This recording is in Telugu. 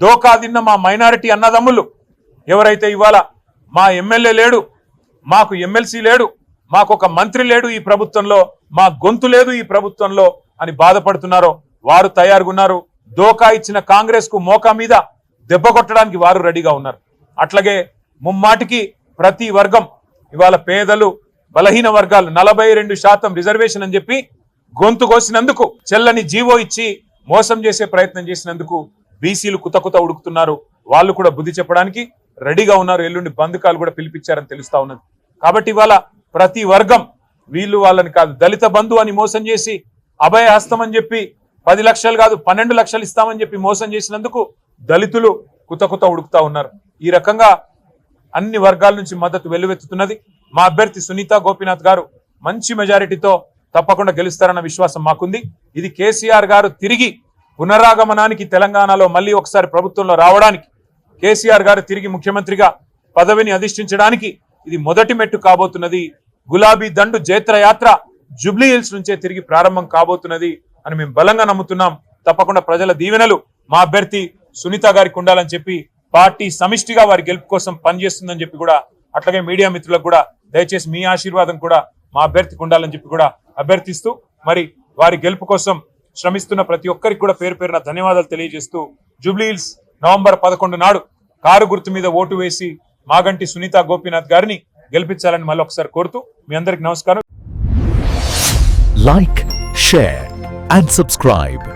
దోకా తిన్న మా మైనారిటీ అన్నదమ్ములు. ఎవరైతే ఇవాళ మా ఎమ్మెల్యే లేడు మాకు ఎమ్మెల్సీ లేడు మాకు ఒక మంత్రి లేడు ఈ ప్రభుత్వంలో మా గొంతు లేదు ఈ ప్రభుత్వంలో అని బాధపడుతున్నారో వారు తయారుగున్నారు. దోకా ఇచ్చిన కాంగ్రెస్కు మోకా మీద దెబ్బ కొట్టడానికి వారు రెడీగా ఉన్నారు. అట్లాగే ముమ్మాటికి ప్రతి వర్గం ఇవాళ పేదలు బలహీన వర్గాలు నలభై రెండు శాతం రిజర్వేషన్ అని చెప్పి గొంతు కోసినందుకు చెల్లని జీవో ఇచ్చి మోసం చేసే ప్రయత్నం చేసినందుకు బీసీలు కుత కుత ఉడుకుతున్నారు. వాళ్ళు కూడా బుద్ధి చెప్పడానికి రెడీగా ఉన్నారు. ఎల్లుండి బంధుకాలు కూడా పిలిపించారని తెలుస్తా ఉన్నది. కాబట్టి ఇవాళ ప్రతి వర్గం వీళ్ళు వాళ్ళని కాదు దళిత బంధు అని మోసం చేసి అభయ హస్తం అని చెప్పి పది లక్షలు కాదు పన్నెండు లక్షలు ఇస్తామని చెప్పి మోసం చేసినందుకు దళితులు కుత కుత ఉడుకుతా ఉన్నారు. ఈ రకంగా అన్ని వర్గాల నుంచి మద్దతు వెల్లువెత్తుతున్నది. మా అభ్యర్థి సునీత గోపీనాథ్ గారు మంచి మెజారిటీతో తప్పకుండా గెలుస్తారన్న విశ్వాసం మాకుంది. ఇది కేసీఆర్ గారు తిరిగి పునరాగమనానికి తెలంగాణలో మళ్ళీ ఒకసారి ప్రభుత్వంలో రావడానికి కేసీఆర్ గారు తిరిగి ముఖ్యమంత్రిగా పదవిని అధిష్ఠించడానికి ఇది మొదటి మెట్టు కాబోతున్నది. గులాబీ దండు జైత్రయాత్ర జుబ్లీ హిల్స్ నుంచే తిరిగి ప్రారంభం కాబోతున్నది అని మేము బలంగా నమ్ముతున్నాం. తప్పకుండా ప్రజల దీవెనలు మా అభ్యర్థి సునీత గారికి ఉండాలని చెప్పి పార్టీ సమిష్టిగా వారి గెలుపు కోసం పనిచేస్తుందని చెప్పి కూడా అట్లాగే మీడియా మిత్రులకు కూడా దయచేసి మీ ఆశీర్వాదం కూడా మా అభ్యర్థికి ఉండాలని చెప్పి కూడా అభ్యర్థిస్తూ మరి వారి గెలుపు కోసం శ్రమిస్తున్న ప్రతి ఒక్కరికి కూడా పేరు పేరున ధన్యవాదాలు తెలియజేస్తూ జూబ్లీహిల్స్ నవంబర్ పదకొండు నాడు కారు గుర్తు మీద ఓటు వేసి మాగంటి సునీత గోపీనాథ్ గారిని గెలిపించాలని మళ్ళీ ఒకసారి కోరుతూ మీ అందరికి నమస్కారం. Like share and subscribe